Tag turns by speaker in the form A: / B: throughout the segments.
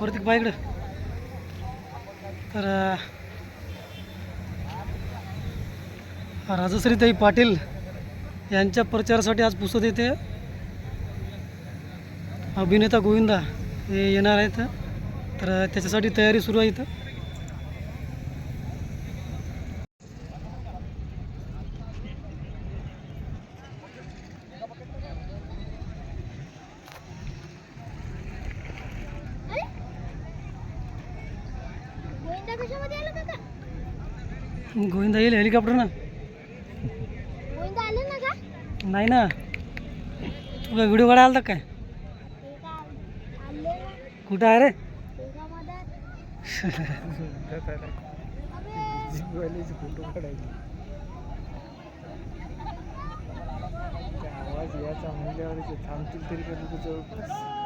A: पहा इकडं. तर राजश्रीताई पाटील यांच्या प्रचारासाठी आज पुसत येते. अभिनेता गोविंदा हे येणार आहेत. तर त्याच्यासाठी तयारी सुरू आहे इथं
B: गोविंदा कशामध्ये आला काका
A: गोविंदा येईल हेलिकॉप्टर ना.
B: गोविंदा आले ना का?
A: नाही ना. तुला व्हिडिओ काढायला आलता काय?
B: ते का आले ना.
A: कुठं आहे रे?
C: आवाज याचा म्हणल्यावर थांबतील तरी का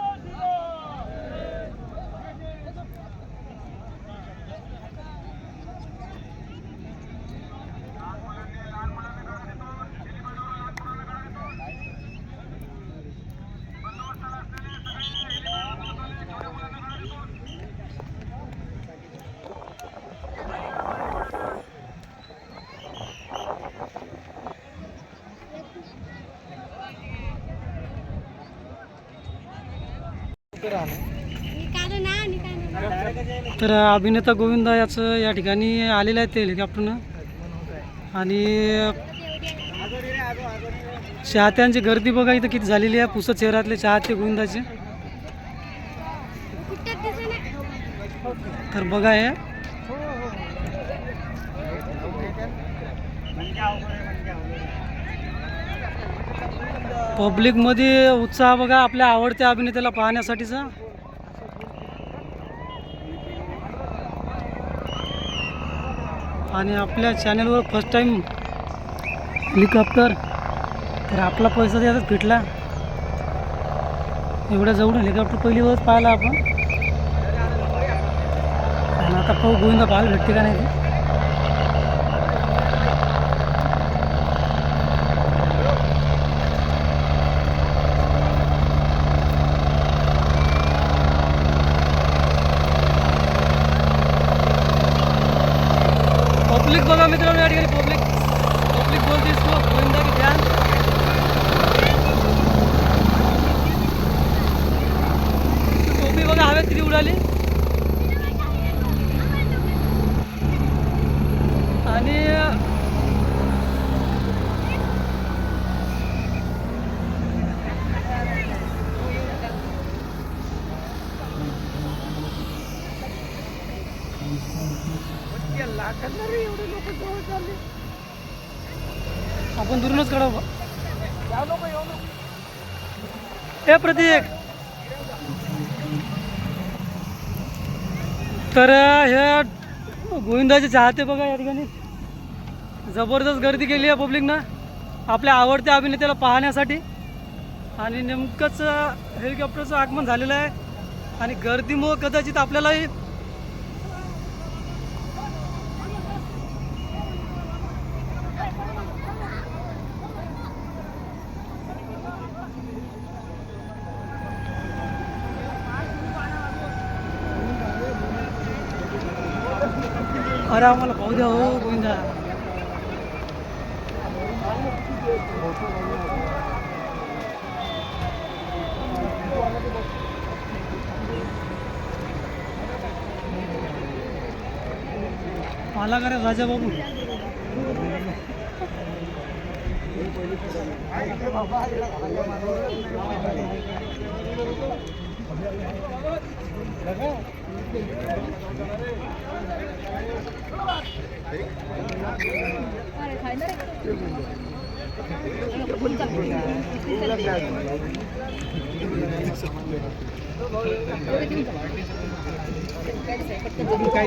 A: तर अभिनेता गोविंदा याचं या ठिकाणी आलेलं आहे ते हेलिकॉप्टरनं आणि चाहत्यांची गर्दी बघा इथं किती झालेली आहे. पुसत शहरातले चाहते गोविंदाचे. तर बघा हे. पब्लिकमध्ये उत्साह बघा आपल्या आवडत्या अभिनेत्याला पाहण्यासाठीचा. आणि आपल्या चॅनलवर फर्स्ट टाईम हेलिकॉप्टर तर आपला पैसा त्यातच फिटला. एवढ्या जवळ हेलिकॉप्टर पहिली वेळच पाहिला आपण. आणि आता पाहू गोविंदा पाहायला भेटते का नाही ते पब्लिक बघा मित्रांनो या ठिकाणी पब्लिक पब्लिक बोलते इसको गोविंदा की ध्यान टोपी उडाले? आणि आपण दुरूनच काढा ए प्रतीक! तर ह्या गोविंदाचे चाहते बघा या ठिकाणी. जबरदस्त गर्दी केली आहे पब्लिकनं आपल्या आवडत्या अभिनेत्याला पाहण्यासाठी. आणि नेमकंच हेलिकॉप्टरचं आगमन झालेलं आहे. आणि गर्दीमुळं कदाचित आपल्यालाही खरं आम्हाला पाहू द्या हो गोविंदा. मला करे राजा बाबू बाबा. काय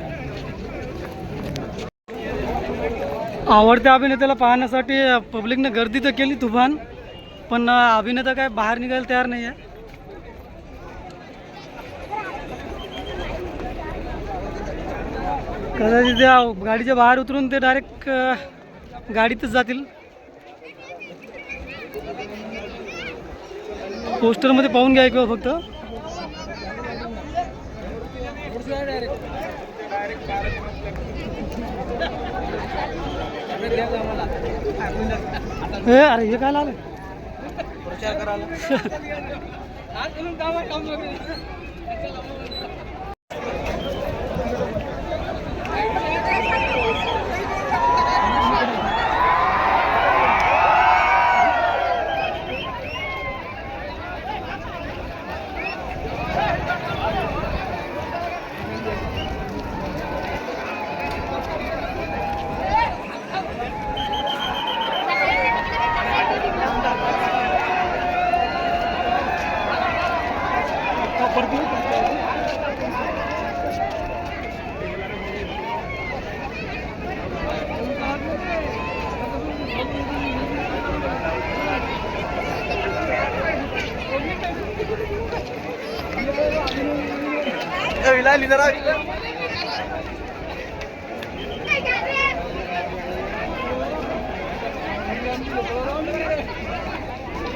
A: आवडत्या अभिनेत्याला पाहण्यासाठी पब्लिकनं गर्दी तर केली तुफान पण अभिनेता काय बाहेर निघायला तयार नाही आहे कदाचित त्या गाडीच्या बाहेर उतरून ते डायरेक्ट गाडीतच जातील. पोस्टरमध्ये पाहून घ्या एक वेळ फक्त. हे अरे हे काय लागलं?
C: प्रचार करायला.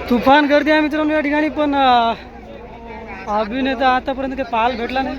A: तुफान गर्दी आहे मित्रांनो या ठिकाणी पण अभिनेता आतापर्यंत काही पाहायला भेटला नाही.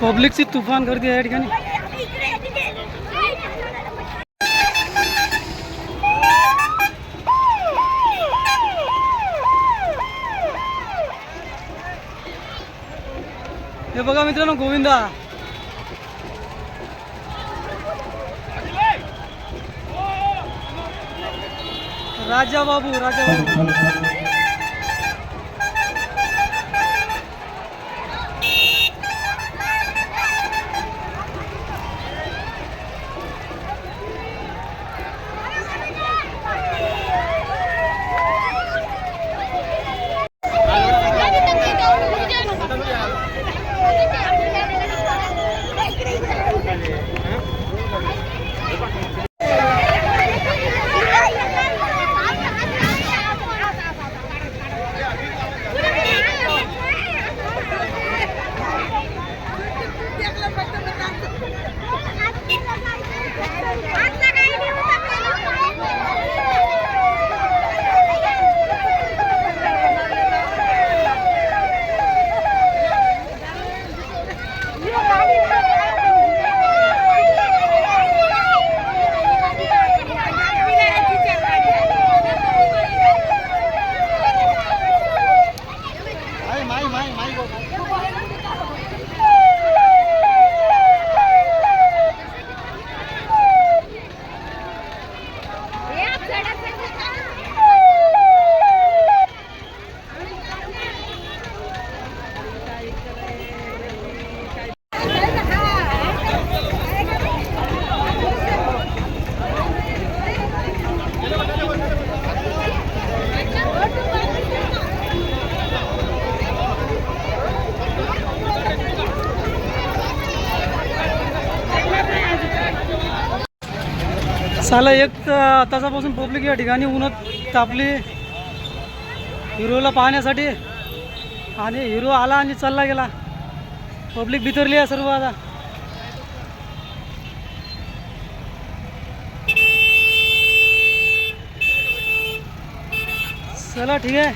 A: पब्लिकची तुफान गर्दी आहे या ठिकाणी बघा मित्रांनो गोविंदा. राजा बाबू राजा बाबू. साला एक तासापासून पब्लिक या ठिकाणी उन्हात तापली. हिरोला पाहण्यासाठी. आणि हिरो आला आणि चालला गेला. पब्लिक बितरली आहे सर्व आता. चला ठीक आहे.